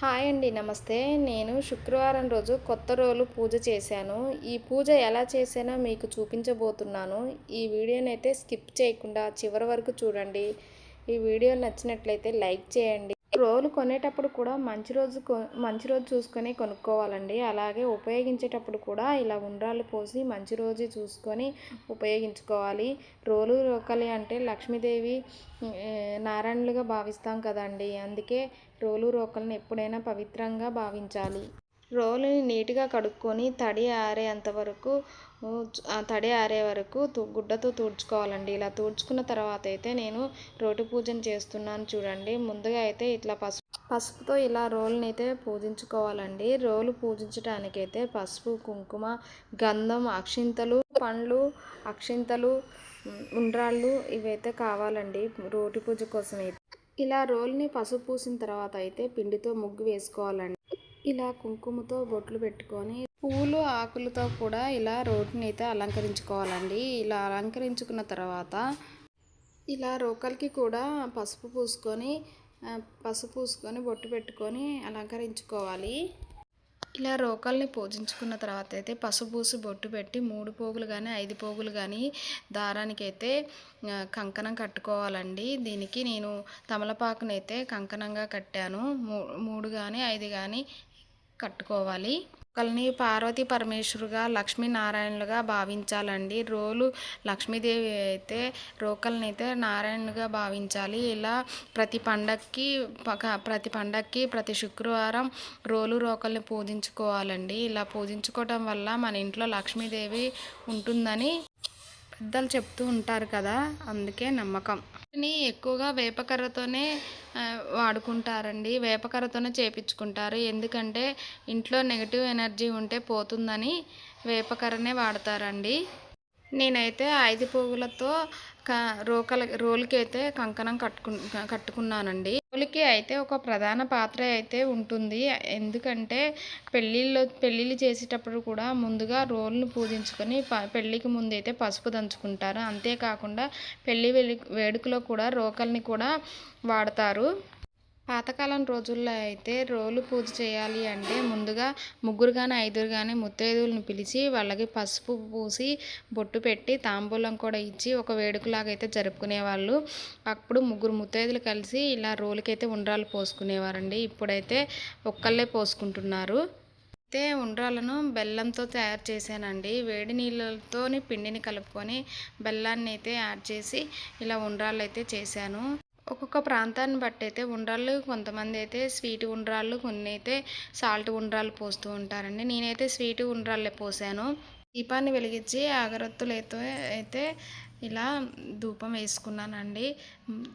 Hi అండి నమస్తే. నేను శుక్రవారం రోజు కొత్త రోజు పూజ చేశాను. ఈ పూజ ఎలా చేసానో మీకు చూపించబోతున్నాను. ఈ వీడియోని అయితే స్కిప్ చేయకుండా చివరి వరకు చూడండి. ఈ వీడియో నచ్చినట్లయితే లైక్ చేయండి. రోలు కొనేటప్పుడు కూడా మంచి రోజు మంచి రోజు చూసుకొని కొనుక్కోవాలండి. అలాగే ఉపయోగించేటప్పుడు కూడా ఇలా ఉండ్రాలు పోసి మంచి రోజు చూసుకొని ఉపయోగించుకోవాలి. రోలు రోకలి అంటే లక్ష్మీదేవి నారాయణులుగా భావిస్తాం కదండి. అందుకే రోలు రోకలిని ఎప్పుడైనా పవిత్రంగా భావించాలి. రోలుని నీట్గా కడుక్కొని తడి ఆరేంత వరకు తడి ఆరే వరకు గుడ్డతో తుడుచుకోవాలండి. ఇలా తుడుచుకున్న తర్వాత అయితే నేను రోటి పూజను చేస్తున్నాను చూడండి. ముందుగా అయితే ఇట్లా పసుపు పసుపుతో ఇలా రోల్ని అయితే పూజించుకోవాలండి. రోలు పూజించడానికైతే పసుపు కుంకుమ గంధం అక్షింతలు పండ్లు అక్షింతలు ఉండ్రాళ్ళు ఇవైతే కావాలండి రోటి పూజ కోసం అయితే ఇలా రోల్ని పసుపు పూసిన తర్వాత అయితే పిండితో ముగ్గు వేసుకోవాలండి. ఇలా కుంకుమతో బొట్లు పెట్టుకొని పూలు ఆకులతో కూడా ఇలా రోడ్ని అయితే అలంకరించుకోవాలండి. ఇలా అలంకరించుకున్న తర్వాత ఇలా రోకలికి కూడా పసుపు పూసుకొని పసుపు పూసుకొని బొట్టు పెట్టుకొని అలంకరించుకోవాలి. ఇలా రోకల్ని పూజించుకున్న తర్వాత అయితే పసుపు పూసి బొట్టు పెట్టి మూడు పోగులు కానీ ఐదు పోగులు కానీ దారానికి అయితే కంకణం కట్టుకోవాలండి. దీనికి నేను తమలపాకునైతే కంకణంగా కట్టాను. మూడు కానీ ఐదు కానీ కట్టుకోవాలి. ఒకరిని పార్వతి పరమేశ్వరుగా లక్ష్మీనారాయణులుగా భావించాలండి. రోలు లక్ష్మీదేవి అయితే రోకల్ని అయితే నారాయణుగా భావించాలి. ఇలా ప్రతి పండక్కి ప్రతి పండక్కి ప్రతి శుక్రవారం రోలు రోకల్ని పూజించుకోవాలండి. ఇలా పూజించుకోవటం వల్ల మన ఇంట్లో లక్ష్మీదేవి ఉంటుందని పెద్దలు చెప్తూ ఉంటారు కదా అందుకే నమ్మకం. ఎక్కువగా వేపకర్రతోనే వాడుకుంటారండి. వేపకర్రతోనే చేపించుకుంటారు. ఎందుకంటే ఇంట్లో నెగిటివ్ ఎనర్జీ ఉంటే పోతుందని వేపకర్రనే వాడతారండి. నేనైతే ఐదు పువ్వులతో క రోకల రోలుకైతే అయితే కంకణం కట్టుకు కట్టుకున్నానండి. రోలుకి అయితే ఒక ప్రధాన పాత్ర అయితే ఉంటుంది. ఎందుకంటే పెళ్ళిళ్ళు పెళ్ళిళ్ళు చేసేటప్పుడు కూడా ముందుగా రోల్ను పూజించుకొని పెళ్ళికి ముందు అయితే పసుపు దంచుకుంటారు. అంతేకాకుండా పెళ్ళి వేడుకలో కూడా రోకల్ని కూడా వాడతారు. పాతకాలం రోజుల్లో అయితే రోలు పూజ చేయాలి అంటే ముందుగా ముగ్గురు కానీ ఐదుగురు కానీ ముత్తైదువులను పిలిచి వాళ్ళకి పసుపు పూసి బొట్టు పెట్టి తాంబూలం కూడా ఇచ్చి ఒక వేడుకలాగా అయితే జరుపుకునేవాళ్ళు. అప్పుడు ముగ్గురు ముత్తైదులు కలిసి ఇలా రోలుకైతే ఉండ్రాలు పోసుకునేవారండి. ఇప్పుడైతే ఒక్కళ్ళే పోసుకుంటున్నారు. అయితే ఉండ్రాలను బెల్లంతో తయారు చేశానండి. వేడి నీళ్ళతో పిండిని కలుపుకొని బెల్లాన్ని అయితే యాడ్ చేసి ఇలా ఉండ్రాలు అయితే చేశాను. ఒక్కొక్క ప్రాంతాన్ని బట్టి అయితే ఉండ్రాళ్ళు కొంతమంది అయితే స్వీట్ ఉండ్రాళ్ళు కొన్ని అయితే సాల్ట్ ఉండ్రాళ్ళు పోస్తూ ఉంటారండి. నేనైతే స్వీట్ ఉండ్రాళ్ళే పోసాను. దీపాన్ని వెలిగించి అగరత్తులతో అయితే ఇలా ధూపం వేసుకున్నానండి.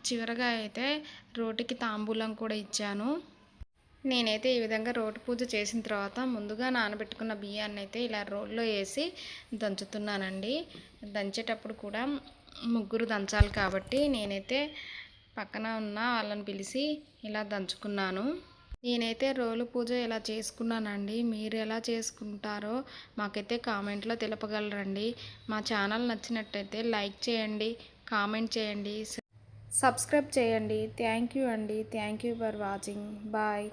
చివరగా అయితే రోటికి తాంబూలం కూడా ఇచ్చాను. నేనైతే ఈ విధంగా రోటి పూజ చేసిన తర్వాత ముందుగా నానబెట్టుకున్న బియ్యాన్ని అయితే ఇలా రోల్లో వేసి దంచుతున్నానండి. దంచేటప్పుడు కూడా ముగ్గురు దంచాలి కాబట్టి నేనైతే పక్కన ఉన్న వాళ్ళని పిలిచి ఇలా దంచుకున్నాను. నేనైతే రోలు పూజ ఎలా చేసుకున్నానండి? మీరు ఎలా చేసుకుంటారో మాకైతే కామెంట్లో తెలపగలరండి. మా ఛానల్ నచ్చినట్టయితే లైక్ చేయండి కామెంట్ చేయండి సబ్స్క్రైబ్ చేయండి. థ్యాంక్ యూ అండి. Thank you for watching. Bye.